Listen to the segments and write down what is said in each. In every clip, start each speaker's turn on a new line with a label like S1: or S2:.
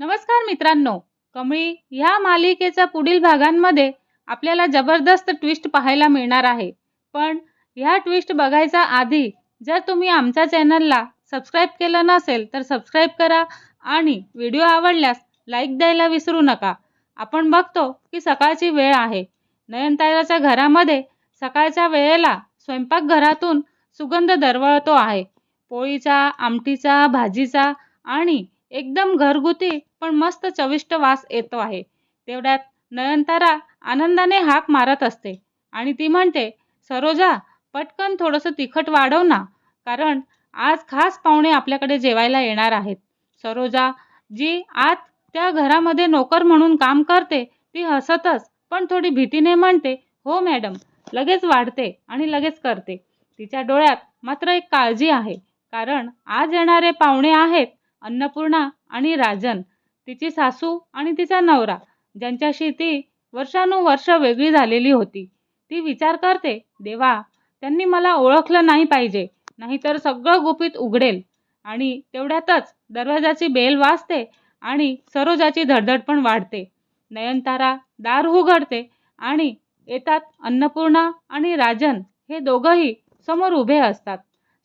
S1: नमस्कार मित्रांनो. कमळी ह्या मालिकेच्या पुढील भागांमध्ये आपल्याला जबरदस्त ट्विस्ट पाहायला मिळणार आहे. पण ह्या ट्विस्ट बघायच्या आधी जर तुम्ही आमच्या चॅनलला सबस्क्राईब केलं नसेल तर सबस्क्राईब करा आणि व्हिडिओ आवडल्यास लाईक द्यायला विसरू नका. आपण बघतो की सकाळची वेळ आहे. नयनताराच्या घरामध्ये सकाळच्या वेळेला स्वयंपाकघरातून सुगंध दरवळतो आहे. पोळीचा आमटीचा भाजीचा आणि एकदम घरगुती पण मस्त चविष्ट वास येतो आहे. तेवढ्यात नयनतारा आनंदाने हाक मारत असते आणि ती म्हणते सरोजा पटकन थोडंसं तिखट वाढव ना कारण आज खास पाहुणे आपल्याकडे जेवायला येणार आहेत. सरोजा जी आत त्या घरामध्ये नोकर म्हणून काम करते ती हसतच पण थोडी भीतीने म्हणते हो मॅडम लगेच वाढते आणि लगेच करते. तिच्या डोळ्यात मात्र एक काळजी आहे कारण आज येणारे पाहुणे आहेत अन्नपूर्णा आणि राजन तिची सासू आणि तिचा नवरा ज्यांच्याशी ती वर्षानुवर्ष वेगळी झालेली होती. ती विचार करते देवा त्यांनी मला ओळखलं नाही पाहिजे नाहीतर सगळं गुपित उघडेल. आणि तेवढ्यातच दरवाजाची बेल वाजते आणि सरोजाची धडधड पण वाढते. नयनतारा दार उघडते आणि येतात अन्नपूर्णा आणि राजन. हे दोघंही समोर उभे असतात.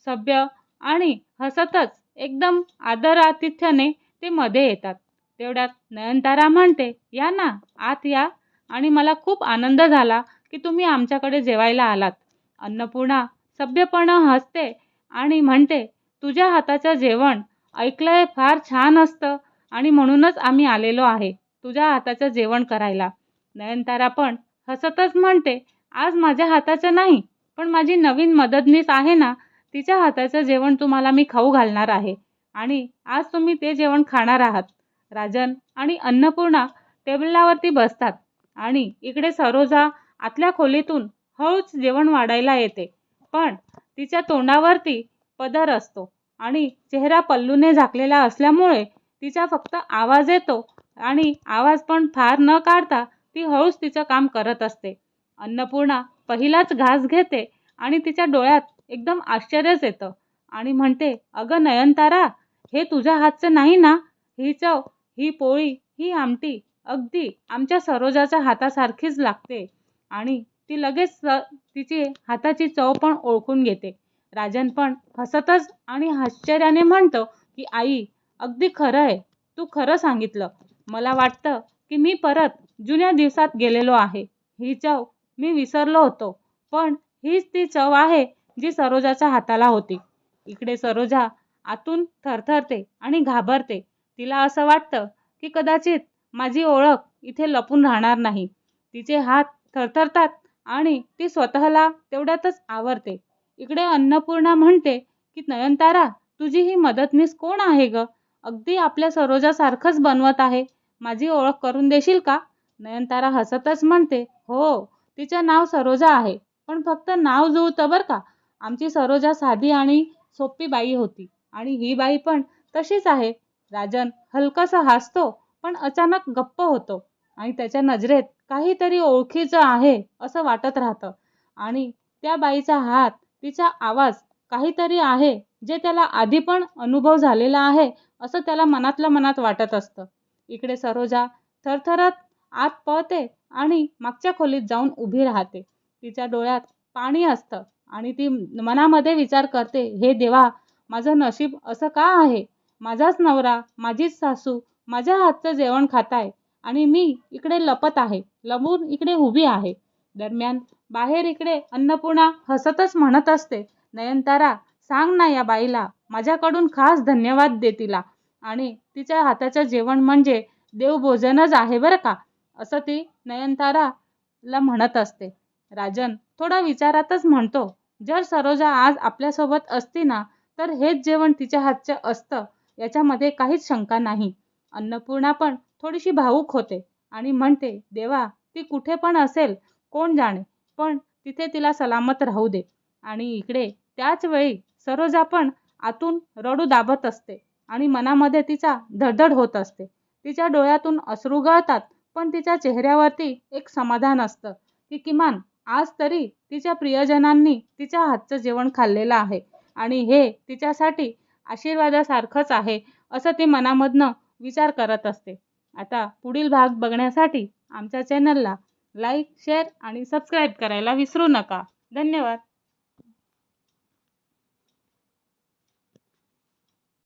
S1: सभ्य आणि हसतच एकदम आदर आतिथ्याने ते मध्ये येतात. तेवढ्यात नयनतारा म्हणते या ना आत या. आणि मला खूप आनंद झाला की तुम्ही आमच्याकडे जेवायला आलात. अन्नपूर्णा सभ्यपणं हसते आणि म्हणते तुझ्या हाताचं जेवण ऐकलंय फार छान असतं आणि म्हणूनच आम्ही आलेलो आहे तुझ्या हाताचं जेवण करायला. नयनतारा पण हसतच म्हणते आज माझ्या हाताचं नाही पण माझी नवीन मदतनीस आहे ना तिच्या हाताचं जेवण तुम्हाला मी खाऊ घालणार आहे. आणि आज तुम्ही ते जेवण खाणार आहात. राजन आणि अन्नपूर्णा टेबलावरती बसतात. आणि इकडे सरोजा आतल्या खोलीतून हळूच जेवण वाढायला येते. पण तिच्या तोंडावरती पदर असतो आणि चेहरा पल्लूने झाकलेला असल्यामुळे तिचा फक्त आवाज येतो आणि आवाज पण फार न काढता ती हळूच तिचं काम करत असते. अन्नपूर्णा पहिलाच घास घेते आणि तिच्या डोळ्यात एकदम आश्चर्यच येतं. आणि म्हणते अगं नयनतारा हे तुझ्या हातचं नाही ना? ही चव ही पोळी ही आमटी अगदी आमच्या सरोजाच्या हातासारखीच लागते. आणि ती लगेच तिची हाताची चव पण ओळखून घेते. राजन पण हसतच आणि आश्चर्याने म्हणतो की आई अगदी खरं आहे. तू खरं सांगितलं. मला वाटतं की मी परत जुन्या दिवसात गेलेलो आहे. ही चव मी विसरलो होतो. पण हीच ती चव आहे जी सरोजाच्या हाताला होती. इकडे सरोजा आतून थरथरते आणि घाबरते. तिला असं वाटतं की कदाचित माझी ओळख इथे लपून राहणार नाही. तिचे हात थरथरतात आणि ती स्वतःला तेवढ्यातच आवरते. इकडे अन्नपूर्णा म्हणते की नयनतारा तुझी ही मदतनीस कोण आहे ग? अगदी आपल्या सरोजासारखंच बनवत आहे. माझी ओळख करून देशील का? नयनतारा हसतच म्हणते हो तिचं नाव सरोजा आहे. पण फक्त नाव जुळतं बरं का? आमची सरोजा साधी आणि सोपी बाई होती. आणि ही बाई पण तशीच आहे. राजन हलकासा हसतो पण अचानक गप्प होतो. आणि त्याच्या नजरेत काहीतरी ओळखीचं आहे असं वाटत राहतं. आणि त्या बाईचा हात तिचा आवाज काहीतरी आहे जे त्याला आधी पण अनुभव झालेला आहे असं त्याला मनातल्या मनात वाटत असतं. इकडे सरोजा थरथरत आत पळते आणि मागच्या खोलीत जाऊन उभी राहते. तिच्या डोळ्यात पाणी असतं. आणि ती मनामध्ये विचार करते हे देवा माझं नशीब असं का आहे? माझाच नवरा माझीच सासू माझ्या हातचं जेवण खाताय आणि मी इकडे लपत आहे लपून इकडे उभी आहे. दरम्यान बाहेर इकडे अन्नपूर्णा हसतच म्हणत असते नयनतारा सांग ना या बाईला माझ्याकडून खास धन्यवाद दे तिला आणि तिच्या हाताचं जेवण म्हणजे देवभोजनच आहे बरं का? असं ती नयनताराला म्हणत असते. राजन थोडा विचारातच म्हणतो जर सरोजा आज आपल्यासोबत असती ना तर हेच जेवण तिच्या हातचं असतं याच्यामध्ये काहीच शंका नाही. अन्नपूर्णा पण थोडीशी भावूक होते आणि म्हणते देवा ती कुठे पण असेल कोण जाणे पण तिथे तिला सलामत राहू दे. आणि इकडे त्याच वेळी सरोजा पण आतून रडू दाबत असते आणि मनामध्ये तिचा धडधड होत असते. तिच्या डोळ्यातून अश्रू गळतात पण तिच्या चेहऱ्यावरती एक समाधान असतं की किमान आज तरी तिच्या प्रियजनांनी तिच्या हातचं जेवण खाल्लेलं आहे आणि हे तिच्यासाठी आशीर्वादासारखंच आहे असं ती मनामधनं विचार करत असते. आता पुढील भाग बघण्यासाठी आमच्या चॅनलला लाईक शेअर आणि सबस्क्राईब करायला विसरू नका. धन्यवाद.